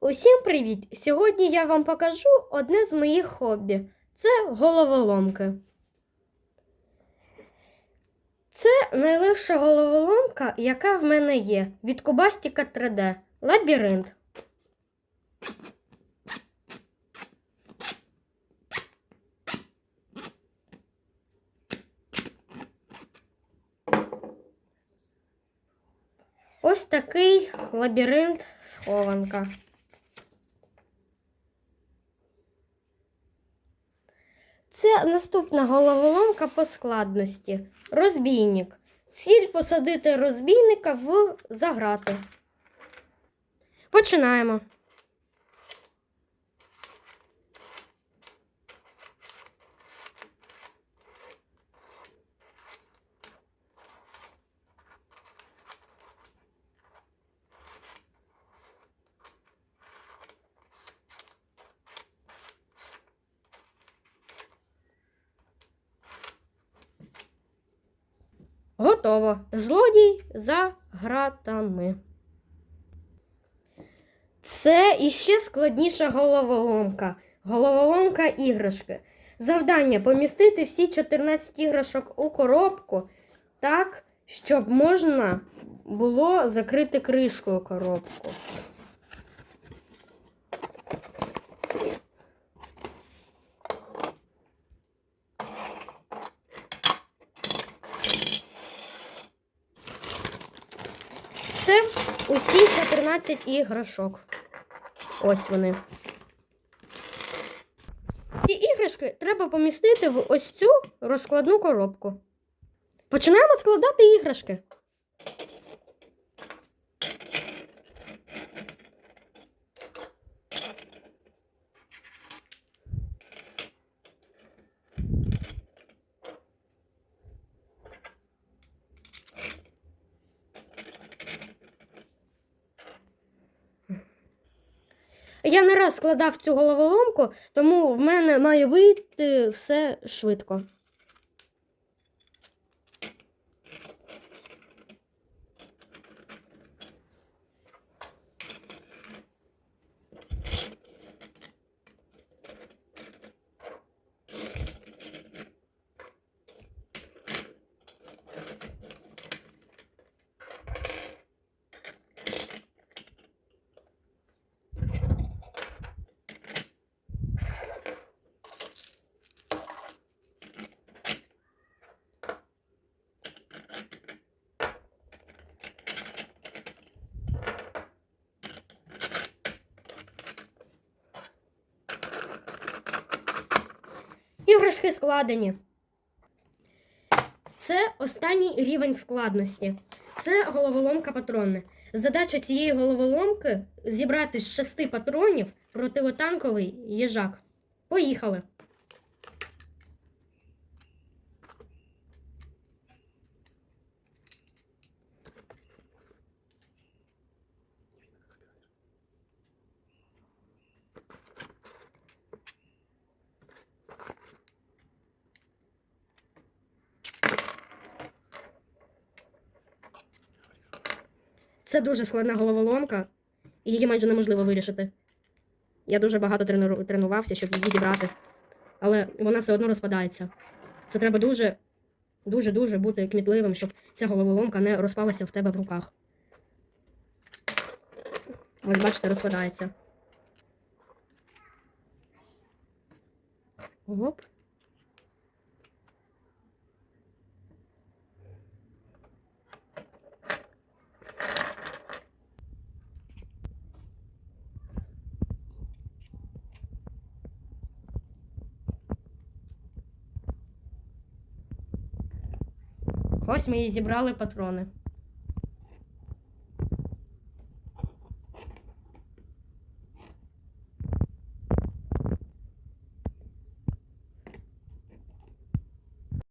Усім привіт! Сьогодні я вам покажу одне з моїх хобі. Це головоломки. Це найлегша головоломка, яка в мене є від Кубастіка 3D. Лабіринт. Ось такий лабіринт схованка. Це наступна головоломка по складності. Розбійник. Ціль посадити розбійника в заграти. Починаємо. Готово. Злодій за гратами. Це іще складніша головоломка. Головоломка іграшки. Завдання помістити всі 14 іграшок у коробку так, щоб можна було закрити кришкою коробку. Це усі 14 іграшок. Ось вони. Ці іграшки треба помістити в ось цю розкладну коробку. Починаємо складати іграшки. Я не раз складав цю головоломку, тому в мене має вийти все швидко. Іграшки складені. Це останній рівень складності. Це головоломка патронна. Задача цієї головоломки зібрати з шести патронів противотанковий їжак. Поїхали. Це дуже складна головоломка, і її майже неможливо вирішити. Я дуже багато тренувався, щоб її зібрати. Але вона все одно розпадається. Це треба дуже, дуже, дуже бути кмітливим, щоб ця головоломка не розпалася в тебе в руках. Ось, бачите, розпадається. Оп. Ось ми і зібрали патрони.